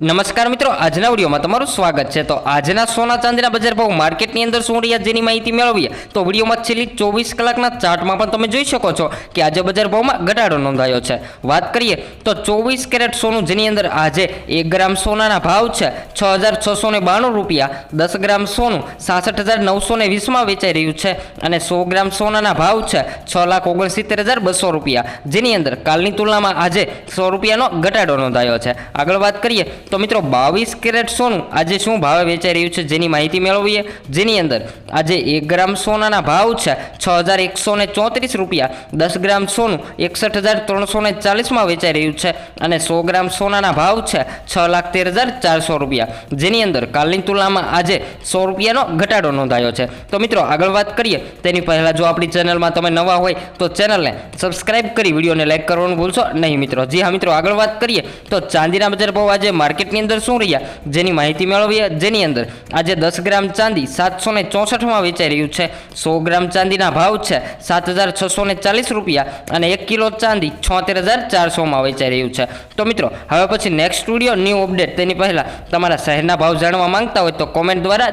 નમસ્કાર મિત્રો, આજના વિડીયોમાં તમારું સ્વાગત છે. તો આજના સોના ચાંદીના બજાર ભાવ માર્કેટની અંદર શું રહ્યા, જેની માહિતી મેળવીએ? તો વિડીયોમાં છેલ્લી ચોવીસ કલાકના ચાર્ટમાં પણ તમે જોઈ શકો છો કે આજે બજાર ભાવમાં ઘટાડો નોંધાયો છે. વાત કરીએ તો ચોવીસ કેરેટ સોનું, જેની અંદર આજે એક ગ્રામ સોનાના ભાવ છે, છ હજાર છસો ને બાણું રૂપિયા. દસ ગ્રામ સોનું, સાસઠ હજાર નવસો ને વીસમાં વેચાઈ રહ્યું છે અને સો ગ્રામ સોનાના ભાવ છે, છ લાખ ઓગણસિત્તેર હજાર બસો રૂપિયા. જેની અંદર કાલની તુલનામાં આજે સો રૂપિયાનો ઘટાડો નોંધાયો છે. આગળ વાત કરીએ તો મિત્રો બાવીસ કેરેટ સોનું આજે શું ભાવે વેચાઈ રહ્યું છે જેની માહિતી મેળવીએ? જેની અંદર આજે એક ગ્રામ સોનાના ભાવ છે છ હજાર એકસો ચોત્રીસ રૂપિયા, દસ ગ્રામ સોનું એકસઠ હજાર ત્રણસો ને ચાલીસમાં વેચાઈ રહ્યું છે અને સો ગ્રામ સોનાના ભાવ છે છ લાખ તેર હજાર ચારસો રૂપિયા. જેની અંદર કાલની તુલનામાં આજે સો રૂપિયાનો ઘટાડો નોંધાયો છે. તો મિત્રો આગળ વાત કરીએ. તેની પહેલાં જો આપણી ચેનલમાં તમે નવા હોય તો ચેનલને સબસ્ક્રાઇબ કરી વિડીયોને લાઇક કરવાનું ભૂલશો નહીં મિત્રો. જી હા મિત્રો આગળ વાત કરીએ. તો ચાંદીના બજાર ભાવ આજે માર્કેટની અંદર શું રહ્યા? જેની માહિતી મેળવીએ, જેની અંદર આજે દસ ગ્રામ ચાંદી સાતસો ને ચોસઠમાં વેચાઈ રહ્યું છે. સો ગ્રામ ચાંદીના ભાવ છે સાત હજાર છસો ને ચાલીસ રૂપિયા અને એક કિલો ચાંદી છોતેર હજાર ચારસોમાં વેચાઈ રહ્યું છે. તો મિત્રો, હવે પછી નેક્સ્ટ સ્ટુડિયો ન્યૂ અપડેટ તેની પહેલાં તમારા શહેરના ભાવ જાણવા માંગતા હોય તો કોમેન્ટ દ્વારા